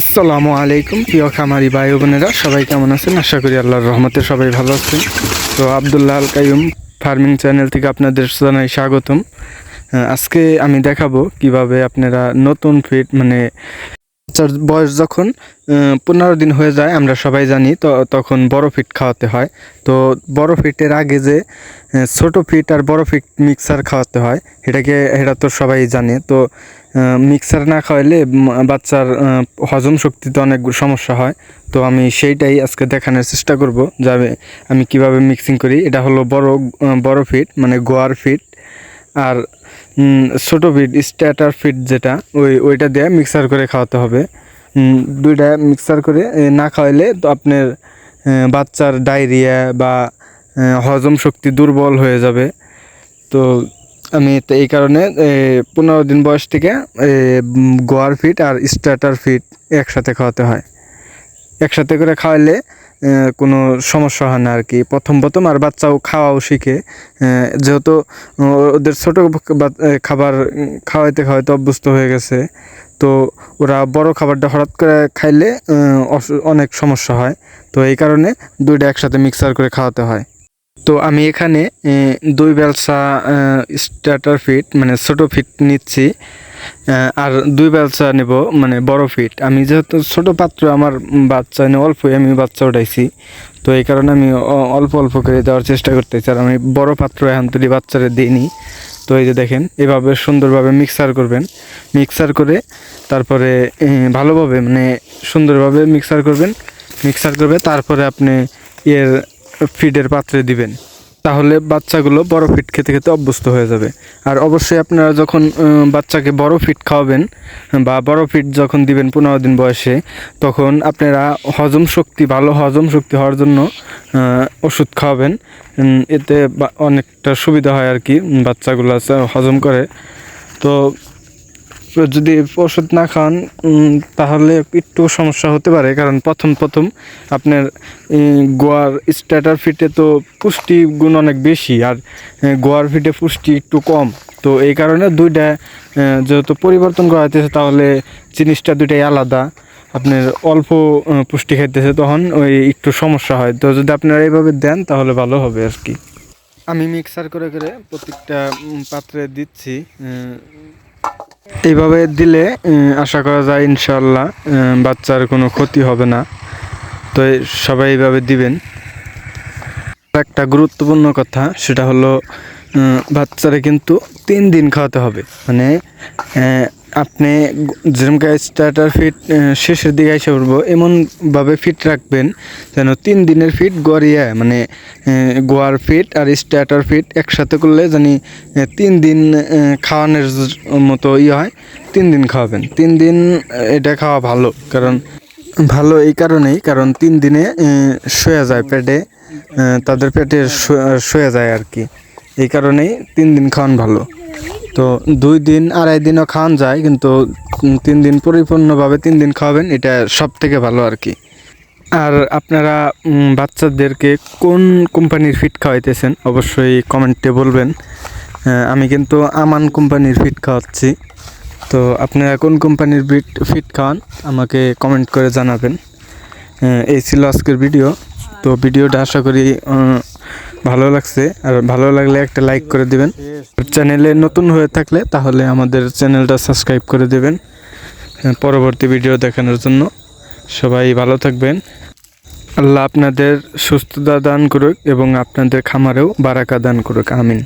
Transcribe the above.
আসসালামু আলাইকুম। প্রিয় খামারি ভাই বোনেরা, সবাই কেমন আছেন? আশা করি আল্লাহর রহমতে সবাই ভালো আছেন। তো আবদুল্লাহ আল কাইম ফার্মিং চ্যানেল থেকে আপনাদের জানাই স্বাগতম। আজকে আমি দেখাবো কীভাবে আপনারা নতুন ফিড মানে বাচ্চার বয়স যখন পনেরো দিন হয়ে যায়, আমরা সবাই জানি, তো তখন বড় ফিট খাওয়াতে হয়। তো বড় ফিটের আগে যে ছোট ফিট আর বড় ফিট মিক্সার খাওয়াতে হয় এটাকে এটা তো সবাই জানে। তো মিক্সার না খাওয়াইলে বাচ্চার হজম শক্তিতে অনেক সমস্যা হয়। তো আমি সেইটাই আজকে দেখানোর চেষ্টা করব যাবে আমি কীভাবে মিক্সিং করি। এটা হলো বড় বড় ফিট মানে গোয়ার ফিট। আর ছোটো ফিট স্ট্যাটার ফিট যেটা, ওই, ওইটা দিয়ে মিক্সার করে খাওয়াতে হবে। দুইটা মিক্সার করে না খাওয়াইলে তো আপনার বাচ্চার ডায়রিয়া বা হজম শক্তি দুর্বল হয়ে যাবে। তো আমি তো এই কারণে পনেরো দিন বয়স থেকে গোয়ার ফিট আর স্টার্টার ফিট একসাথে খাওয়াতে হয়। একসাথে করে খাওয়াইলে কোনো সমস্যা হয় না আর কি। প্রথম প্রথম আর বাচ্চাও খাওয়াও শিখে। যেহেতু ওদের ছোটো খাবার খাওয়াইতে খাওয়াইতে অভ্যস্ত হয়ে গেছে, তো ওরা বড় খাবারটা হঠাৎ করে খাইলে অনেক সমস্যা হয়। তো এই কারণে দুইটা একসাথে মিক্সার করে খাওয়াতে হয়। তো আমি এখানে দুই বেলসা স্টার্টার ফিট মানে ছোট ফিট নিচ্ছি আর দুই বেলসা নেব মানে বড় ফিট। আমি যেহেতু ছোট পাত্র, আমার বাচ্চা এনে অল্পই আমি বাচ্চা উঠাইছি। তো এই কারণে আমি অল্প অল্প করে দেওয়ার চেষ্টা করতেছি, আর আমি বড় পাত্র এখন তুলি বাচ্চারে দিইনি। তো এই যে দেখেন, এভাবে সুন্দরভাবে মিক্সার করবেন। মিক্সার করে তারপরে ভালোভাবে মানে সুন্দরভাবে মিক্সার করবেন। মিক্সার করবে, তারপরে আপনি এর ফিডের পাত্রে দিবেন, তাহলে বাচ্চাগুলো বড় ফিট খেতে খেতে অভ্যস্ত হয়ে যাবে। আর অবশ্যই আপনারা যখন বাচ্চাকে বড় ফিট খাওয়াবেন বা বড় ফিট যখন দিবেন পনেরো দিন বয়সে, তখন আপনারা হজম শক্তি, ভালো হজম শক্তি হওয়ার জন্য ওষুধ খাওয়াবেন। এতে অনেকটা সুবিধা হয় আর কি, বাচ্চাগুলো হজম করে। তো যদি ওষুধ না খান তাহলে একটু সমস্যা হতে পারে। কারণ প্রথম প্রথম আপনার গোয়ার স্ট্যাটার ফিটে তো পুষ্টি গুণ অনেক বেশি, আর গোয়ার ফিটে পুষ্টি একটু কম। তো এই কারণে দুইটা যেহেতু পরিবর্তন করা হইতেছে তাহলে জিনিসটা দুইটাই আলাদা। আপনার অল্প পুষ্টি খাইতেছে, তখন ওই একটু সমস্যা হয়। তো যদি আপনারা এইভাবে দেন, তাহলে ভালো হবে আর কি। আমি মিক্সার করে করে প্রত্যেকটা পাত্রে দিচ্ছি এইভাবে দিলে আশা করা যায় ইনশাল্লাহ বাচ্চার কোনো ক্ষতি হবে না। তো সবাই এইভাবে দিবেন। একটা গুরুত্বপূর্ণ কথা, সেটা হলো বাচ্চারা কিন্তু তিন দিন খাওয়াতে হবে। মানে আপনি যেরকম স্টার্টার ফিট শেষের দিকে এসে উঠবো এমনভাবে ফিট রাখবেন যেন তিন দিনের ফিট গড়িয়া মানে গোয়ার ফিট আর স্টার্টার ফিট একসাথে করলে জানি তিন দিন খাওয়ানোর মতো ইয়ে হয়, তিন দিন খাওয়াবেন। তিন দিন এটা খাওয়া ভালো, কারণ ভালো এই কারণেই, কারণ তিন দিনে শুয়ে যায় পেটে তাদের পেটে শুয়ে যায় আর কি। এই কারণেই তিন দিন খাওয়ান ভালো। তো দুই দিন, আড়াই দিনও খাওয়ান যায়, কিন্তু তিন দিন পরিপূর্ণভাবে তিন দিন খাওয়াবেন, এটা সব থেকে ভালো আর কি। আর আপনারা বাচ্চাদেরকে কোন কোম্পানির ফিট খাওয়াইতেছেন, অবশ্যই কমেন্টে বলবেন। আমি কিন্তু আমান কোম্পানির ফিট খাওয়াচ্ছি। তো আপনারা কোন কোম্পানির ফিট ফিট খাওয়ান, আমাকে কমেন্ট করে জানাবেন। এই ছিল আজকের ভিডিও তো ভিডিওটা আশা করি ভালো লাগছে, আর ভালো লাগলে একটা লাইক করে দিবেন। চ্যানেলে নতুন হয়ে থাকলে তাহলে আমাদের চ্যানেলটা সাবস্ক্রাইব করে দেবেন পরবর্তী ভিডিও দেখানোর জন্য। সবাই ভালো থাকবেন। আল্লাহ আপনাদের সুস্থতা দান করুক এবং আপনাদের খামারেও বারাকা দান করুক, আমিন।